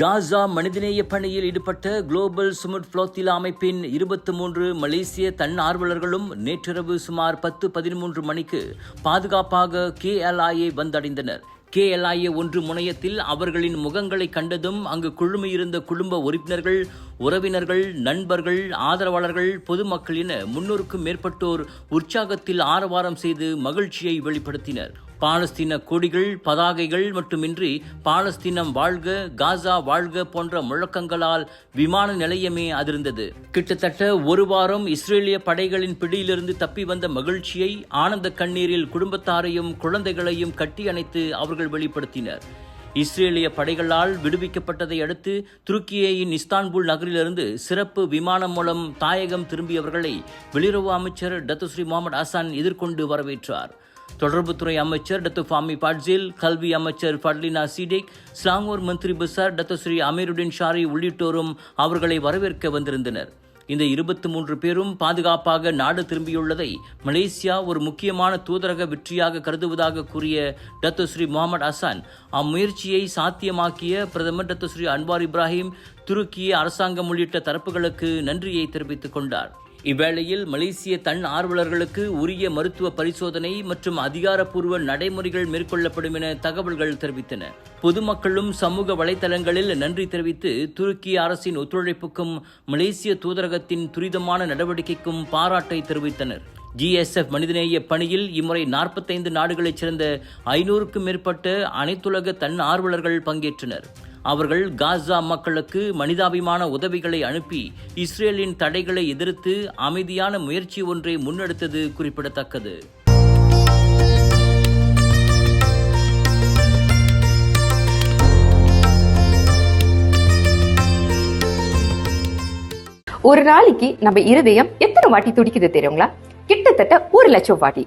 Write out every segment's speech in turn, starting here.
காசா மனிதநேய பணியில் ஈடுபட்ட குளோபல் சுமுட் புளோத்திலா அமைப்பின் இருபத்தி மூன்று மலேசிய தன்னார்வலர்களும் நேற்றிரவு சுமார் பத்து பதிமூன்று மணிக்கு பாதுகாப்பாக கேஎல்ஐயை வந்தடைந்தனர். கேஎல்ஐஏ ஒன்று முனையத்தில் அவர்களின் முகங்களை கண்டதும் அங்கு குழுமியிருந்த குடும்ப உறுப்பினர்கள் உறவினர்கள் நண்பர்கள் ஆதரவாளர்கள் பொதுமக்கள் என முன்னூறுக்கும் மேற்பட்டோர் உற்சாகத்தில் ஆரவாரம் செய்து மகிழ்ச்சியை வெளிப்படுத்தினர். பாலஸ்தீன கொடிகள் பதாகைகள் மட்டுமின்றி பாலஸ்தீனம் வாழ்க காசா வாழ்க போன்ற முழக்கங்களால் விமான நிலையமே அதிர்ந்தது. கிட்டத்தட்ட ஒரு வாரம் இஸ்ரேலிய படைகளின் பிடியிலிருந்து தப்பி வந்த மகிழ்ச்சியை ஆனந்த கண்ணீரில் குடும்பத்தாரையும் குழந்தைகளையும் கட்டி அணைத்து அவர்கள் வெளிப்படுத்தினர். இஸ்ரேலிய படைகளால் விடுவிக்கப்பட்டதை அடுத்து துருக்கியின் இஸ்தான்புல் நகரிலிருந்து சிறப்பு விமானம் மூலம் தாயகம் திரும்பியவர்களை வெளியுறவு அமைச்சர் டத்துஸ்ரீ முகமது ஹசான் எதிர்கொண்டு வரவேற்றார். தொடர்புத்துறை அமைச்சர் டத்து ஃபாமி பாட்ஜில் கல்வி அமைச்சர் ஃபட்லினா சீடேக் ஸ்லாங்கூர் மந்திரி பசார் டத்துஸ்ரீ அமீருடின் ஷாரி உள்ளிட்டோரும் அவர்களை வரவேற்க வந்திருந்தனர். இந்த இருபத்தி மூன்று பேரும் பாதுகாப்பாக நாடு திரும்பியுள்ளதை மலேசியா ஒரு முக்கியமான தூதரக வெற்றியாக கருதுவதாக கூறிய டத்துஸ்ரீ முகமது அசான் அம்முயற்சியை சாத்தியமாக்கிய பிரதமர் டத்துஸ்ரீ அன்வார் இப்ராஹிம் துருக்கிய அரசாங்கம் உள்ளிட்ட தரப்புகளுக்கு நன்றியை தெரிவித்துக் கொண்டார். இவ்வேளையில் மலேசிய தன் ஆர்வலர்களுக்கு உரிய மருத்துவ பரிசோதனை மற்றும் அதிகாரப்பூர்வ நடைமுறைகள் மேற்கொள்ளப்படும் என தகவல்கள் தெரிவித்தன. பொதுமக்களும் சமூக வலைதளங்களில் நன்றி தெரிவித்து துருக்கிய அரசின் ஒத்துழைப்புக்கும் மலேசிய தூதரகத்தின் துரிதமான நடவடிக்கைக்கும் பாராட்டை தெரிவித்தனர். ஜிஎஸ்எஃப் மனிதநேய பணியில் இம்முறை நாற்பத்தைந்து நாடுகளைச் சேர்ந்த ஐநூறுக்கும் மேற்பட்ட அனைத்துலக தன் ஆர்வலர்கள் பங்கேற்றனர். அவர்கள் காசா மக்களுக்கு மனிதாபிமான உதவிகளை அனுப்பி இஸ்ரேலின் தடைகளை எதிர்த்து அமைதியான முயற்சி ஒன்றை முன்னெடுத்தது குறிப்பிடத்தக்கது. ஒரு நாளைக்கு நம்ம இருதயம் எத்தனை வாட்டி துடிக்குது தெரியுங்களா? கிட்டத்தட்ட ஒரு லட்சம் வாட்டி.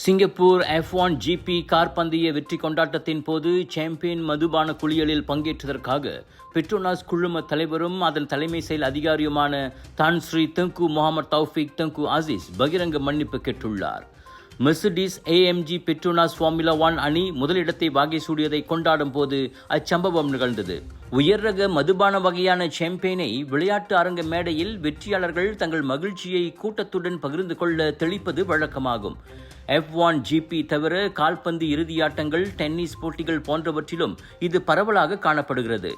Singapore F one GP car பந்தய வெற்றி கொண்டாட்டத்தின் போது சாம்பியன் மதுபான குளியலில் பங்கேற்றதற்காக பெட்ரோனாஸ் குழும தலைவரும் அதன் தலைமை செயல் அதிகாரியுமான தான் ஸ்ரீ தங்கு முகமது தௌஃபிக் தங்கு அசீஸ் பகிரங்க மன்னிப்பு கேட்டுள்ளார். Mercedes AMG Petronas Formula one அணி முதலிடத்தை வாகை சூடியதை கொண்டாடும் போது அச்சம்பவம் நிகழ்ந்தது. உயர் ரக மதுபான வகையான சாம்பியனை விளையாட்டு அரங்க மேடையில் வெற்றியாளர்கள் தங்கள் மகிழ்ச்சியை கூட்டத்துடன் பகிர்ந்து கொள்ள தெளிப்பது வழக்கமாகும். எஃப் ஒன் ஜிபி தவிர கால்பந்து இறுதியாட்டங்கள் டென்னிஸ் போட்டிகள் போன்றவற்றிலும் இது பரவலாக காணப்படுகிறது.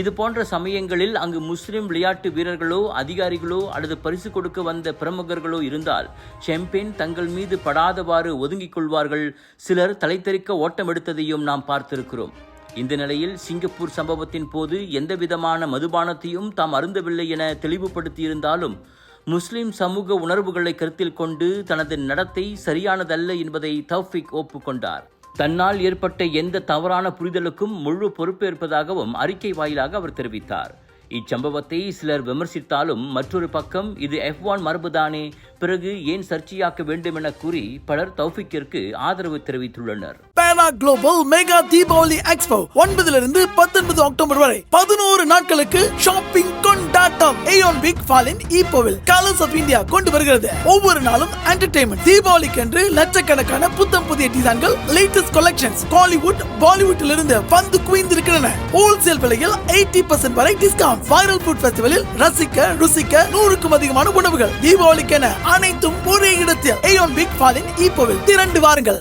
இது போன்ற சமயங்களில் அங்கு முஸ்லிம் விளையாட்டு வீரர்களோ அதிகாரிகளோ அல்லது பரிசு கொடுக்க வந்த பிரமுகர்களோ இருந்தால் சாம்பியன் தங்கள் மீது படாதவாறு ஒதுங்கிக் கொள்வார்கள். சிலர் தலைத்தெறிக்க ஓட்டம் எடுத்ததையும் நாம் பார்த்திருக்கிறோம். இந்த நிலையில் சிங்கப்பூர் சம்பவத்தின் போது எந்தவிதமான மதுபானத்தையும் தாம் அருந்தவில்லை என தெளிவுபடுத்தியிருந்தாலும் முஸ்லிம் சமூக உணர்வுகளை கருத்தில் கொண்டு தனது நடத்தை சரியானதல்ல என்பதை தௌஃபிக் ஒப்புக்கொண்டார். தன்னால் ஏற்பட்ட எந்த தவறான புரிதலுக்கும் முழு பொறுப்பேற்பதாகவும் அறிக்கை வாயிலாக அவர் தெரிவித்தார். இச்சம்பவத்தை சிலர் விமர்சித்தாலும் மற்றொரு பக்கம் இது எஃப் ஒன் மரபுதானே பிறகு ஏன் சர்ச்சையாக்க வேண்டும் என கூறி பலர் தௌஃபிக்கிற்கு ஆதரவு தெரிவித்துள்ளனர். பேனா குளோபல் மெகா தீபாவளி எக்ஸ்போ ஒன்பதிலிருந்து பத்தொன்பது அக்டோபர் வரை பதினோரு நாட்களுக்கு ஷாப்பிங் கொண்டாட்டம். ஏயோன் பிக் ஃபாலின் ஈப்போவில் கலர்ஸ் ஆஃப் இந்தியா கொண்டு வருகிறது. ஒவ்வொரு நாளும் என்டர்டைன்மெண்ட் தீபாவளிக்கு என்று லட்சக்கணக்கான புத்தம் புதிய டிசைன்கள் லேட்டஸ்ட் கலெக்ஷன்ஸ் காலிவுட் பாலிவுட்டில் இருந்து வந்து குவிந்திருக்கின்றன. ஹோல்சேல் விலையில் எயிட்டி பர்சன்ட் வரை டிஸ்கவுண்ட் வைரல் ஃபுட் ஃபெஸ்டிவலில் ரசிக்க ருசிக்க நூறுக்கும் அதிகமான உணவுகள். தீபாவளிக்கென அனைத்தும் ஒரே இடத்தில். ஏயோன் பிக் ஃபாலின் ஈப்போவில் திரண்டு வாருங்கள்.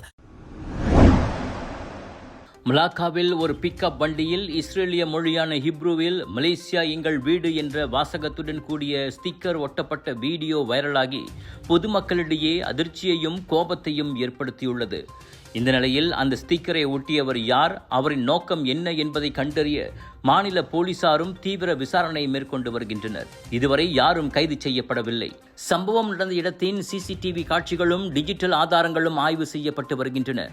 மலாக்காவில் ஒரு பிக்கப் வண்டியில் இஸ்ரேலிய மொழியான ஹிப்ருவில் மலேசியா எங்கள் வீடு என்ற வாசகத்துடன் கூடிய ஸ்டிக்கர் ஒட்டப்பட்ட வீடியோ வைரலாகி பொதுமக்களிடையே அதிர்ச்சியையும் கோபத்தையும் ஏற்படுத்தியுள்ளது. இந்த நிலையில் அந்த ஸ்டிக்கரை ஒட்டியவர் யார் அவரின் நோக்கம் என்ன என்பதை கண்டறிய மாநில போலீசாரும் தீவிர விசாரணை மேற்கொண்டு வருகின்றனர். இதுவரை யாரும் கைது செய்யப்படவில்லை. சம்பவம் நடந்த இடத்தின் சிசிடிவி காட்சிகளும் டிஜிட்டல் ஆதாரங்களும் ஆய்வு செய்யப்பட்டு வருகின்றன.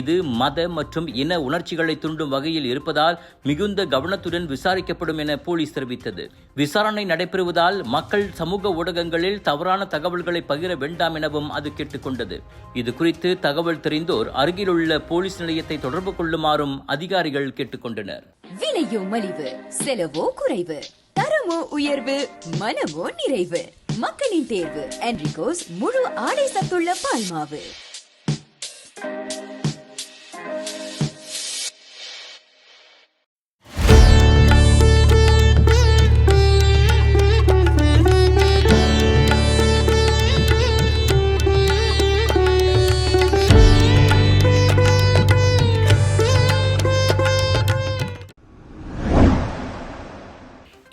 இது மத மற்றும் இன உணர்ச்சிகளை தூண்டும் வகையில் இருப்பதால் மிகுந்த கவனத்துடன் விசாரிக்கப்படும் என போலீஸ் தெரிவித்தது. விசாரணை நடைபெறுவதால் மக்கள் சமூக ஊடகங்களில் தவறான தகவல்களை பகிர வேண்டாம் எனவும் அது கேட்டுக்கொண்டது. இது குறித்து தகவல் தெரிந்தோர் அருகிலுள்ள போலீஸ் நிலையத்தை தொடர்பு கொள்ளுமாறும் அதிகாரிகள் கேட்டுக்கொண்டனர். விலையோ மலிவு செலவோ குறைவு தரமோ உயர்வு மனமோ நிறைவு. மக்களின் தேர்வு என்ரிகோஸ் முழு ஆடை சத்துள்ள பால்மாவு.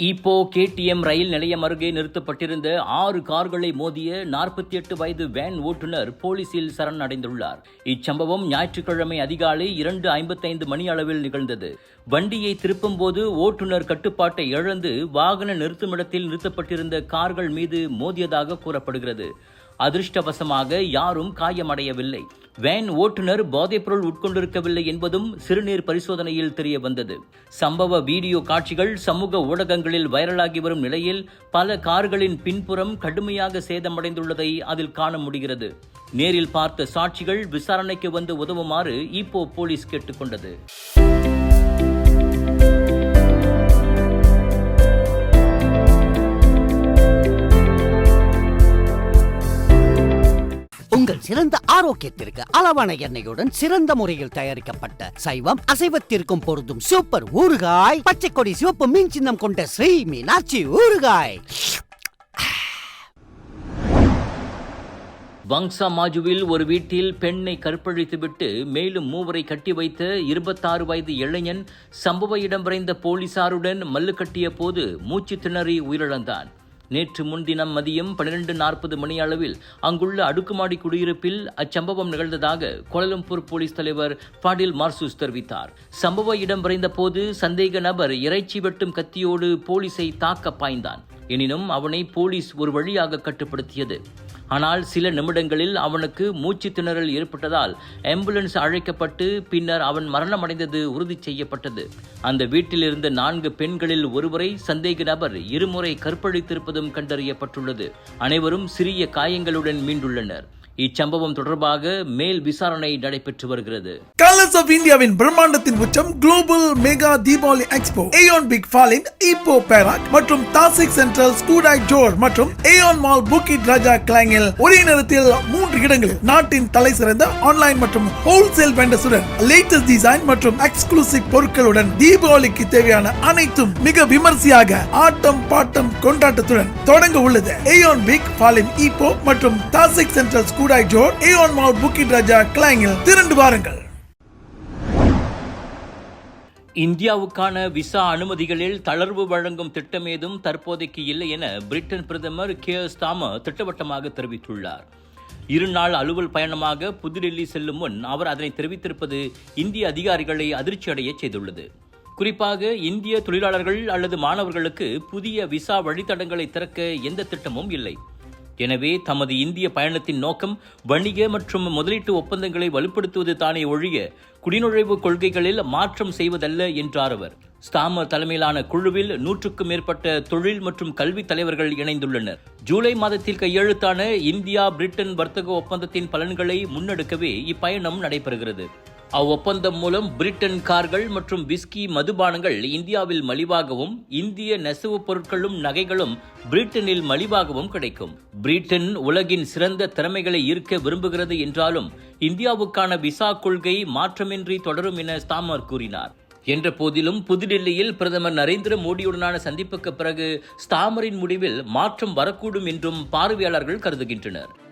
ஈப்போ கேடிஎம் ரயில் நிலையம் அருகே நிறுத்தப்பட்டிருந்த ஆறு கார்களை மோதிய நாற்பத்தி எட்டு வயது வேன் ஓட்டுநர் போலீசில் சரண் அடைந்துள்ளார் இச்சம்பவம் ஞாயிற்றுக்கிழமை அதிகாலை இரண்டு ஐம்பத்தைந்து மணி அளவில் நிகழ்ந்தது. வண்டியை திருப்பும்போது ஓட்டுநர் கட்டுப்பாட்டை இழந்து வாகன நிறுத்துமிடத்தில் நிறுத்தப்பட்டிருந்த கார்கள் மீது மோதியதாக கூறப்படுகிறது. அதிர்ஷ்டவசமாக யாரும் காயமடையவில்லை. வேன் ஓட்டுநர் போதைப்பொருள் உட்கொண்டிருக்கவில்லை என்பதும் சிறுநீர் பரிசோதனையில் தெரிய வந்தது சம்பவ வீடியோ காட்சிகள் சமூக ஊடகங்களில் வைரலாகி வரும் நிலையில் பல கார்களின் பின்புறம் கடுமையாக சேதமடைந்துள்ளதை அதில் காண முடிகிறது. நேரில் பார்த்த சாட்சிகள் விசாரணைக்கு வந்து உதவுமாறு ஈப்போ போலீஸ் கேட்டுக்கொண்டது. சிறந்த ஆரோக்கியத்திற்கு அளவான எண்ணெயுடன் சிறந்த முறையில் தயாரிக்கப்பட்ட சைவம் அசைவத்திற்கும் பொருந்தும் சூப்பர் ஊறுகாய் பச்சை கொடி சிவப்பு மீன் சின்னம் கொண்ட ஸ்ரீ மீனாட்சி ஊறுகாய். வங்சா மாஜுவில் ஒரு வீட்டில் பெண்ணை கற்பழித்துவிட்டு மேலும் மூவரை கட்டி வைத்த இருபத்தாறு வயது இளைஞன் சம்பவ இடம் விரைந்த போலீசாருடன் மல்லு கட்டிய போது மூச்சு திணறி உயிரிழந்தான். நேற்று முன்தினம் மதியம் பன்னிரண்டு நாற்பது மணி அளவில் அங்குள்ள அடுக்குமாடி குடியிருப்பில் அச்சம்பவம் நிகழ்ந்ததாக கோலலம்பூர் போலீஸ் தலைவர் பாடில் மார்சூஸ் தெரிவித்தார். சம்பவ இடம் விரைந்த போது சந்தேக நபர் இறைச்சி வெட்டும் கத்தியோடு போலீஸை தாக்க பாய்ந்தான். எனினும் அவனை போலீஸ் ஒரு வழியாக கட்டுப்படுத்தியது. ஆனால் சில நிமிடங்களில் அவனுக்கு மூச்சு திணறல் ஏற்பட்டதால் ஆம்புலன்ஸ் அழைக்கப்பட்டு பின்னர் அவன் மரணமடைந்தது உறுதி செய்யப்பட்டது. அந்த வீட்டில் இருந்த நான்கு பெண்களில் ஒருவரை சந்தேக நபர் இருமுறை கற்பழித்திருப்பதும் கண்டறியப்பட்டுள்ளது. அனைவரும் சிறிய காயங்களுடன் மீண்டுள்ளனர். இச்சம்பவம் தொடர்பாக மேல் விசாரணை நடைபெற்று வருகிறது. கலர்ஸ் ஆஃப் இந்தியாவின் பிரம்மாண்டத்தின் உச்சம் global mega Deepavali expo Aeon Big fallen Ipoh Perak மற்றும் தாசிக் சென்ட்ரல் ஸ்கூடாக் ஜோர் மற்றும் ஏயோன் மால் புக்கிட் ராஜா கிளாங்கில் ஒரே நேரத்தில் மூன்று இடங்களில் நாட்டின் தலை சிறந்த ஆன்லைன் மற்றும் ஹோல்சேல் வெண்டர்ஸுடன் லேட்டஸ்ட் டிசைன் மற்றும் எக்ஸ்க்ளூசிவ் பொருட்களுடன் தீபாவளிக்கு தேவையான அனைத்தும் மிக விமர்சையாக ஆட்டம் பாட்டம் கொண்டாட்டத்துடன் தொடங்க உள்ளது. ஏயோன் பிக் ஃபாலின் இப்போ மற்றும் தாசிக் சென்ட்ரல் ஸ்கூட் ஸ்கூடாக் Johor Aeon mall Bukit Raja கிளாங்கில் திரண்டு வாருங்கள். இந்தியாவுக்கான விசா அனுமதிகளில் தளர்வு வழங்கும் திட்டமேதும் தற்போதைக்கு இல்லை என பிரிட்டன் பிரதமர் கேர் ஸ்தாமர் திட்டவட்டமாக தெரிவித்துள்ளார். இருநாள் அலுவல் பயணமாக புதுடெல்லி செல்லும் முன் அவர் அதனை தெரிவித்திருப்பது இந்திய அதிகாரிகளை அதிர்ச்சியடைய செய்துள்ளது. குறிப்பாக இந்திய தொழிலாளர்கள் அல்லது மாணவர்களுக்கு புதிய விசா வழித்தடங்களை திறக்க எந்த திட்டமும் இல்லை. எனவே தமது இந்திய பயணத்தின் நோக்கம் வணிக மற்றும் முதலீட்டு ஒப்பந்தங்களை வலுப்படுத்துவது தானே ஒழிய குடிநுழைவு கொள்கைகளில் மாற்றம் செய்வதல்ல என்றார் அவர். ஸ்தாமர் தலைமையிலான குழுவில் நூற்றுக்கும் மேற்பட்ட தொழில் மற்றும் கல்வி தலைவர்கள் இணைந்துள்ளனர். ஜூலை மாதத்தில் கையெழுத்தான இந்தியா பிரிட்டன் வர்த்தக ஒப்பந்தத்தின் பலன்களை முன்னெடுக்கவே இப்பயணம் நடைபெறுகிறது. அவ்வொப்பந்தம் மூலம் பிரிட்டன் கார்கள் மற்றும் விஸ்கி மதுபானங்கள் இந்தியாவில் மலிவாகவும் இந்திய நெசவுப் பொருட்களும் நகைகளும் பிரிட்டனில் மலிவாகவும் கிடைக்கும். பிரிட்டன் உலகின் சிறந்த திறமைகளை ஈர்க்க விரும்புகிறது என்றாலும் இந்தியாவுக்கான விசா கொள்கை மாற்றமின்றி தொடரும் என ஸ்தாமர் கூறினார். என்ற போதிலும் புதுடில்லியில் பிரதமர் நரேந்திர மோடியுடனான சந்திப்புக்கு பிறகு ஸ்தாமரின் முடிவில் மாற்றம் வரக்கூடும் என்றும் பார்வையாளர்கள் கருதுகின்றனர்.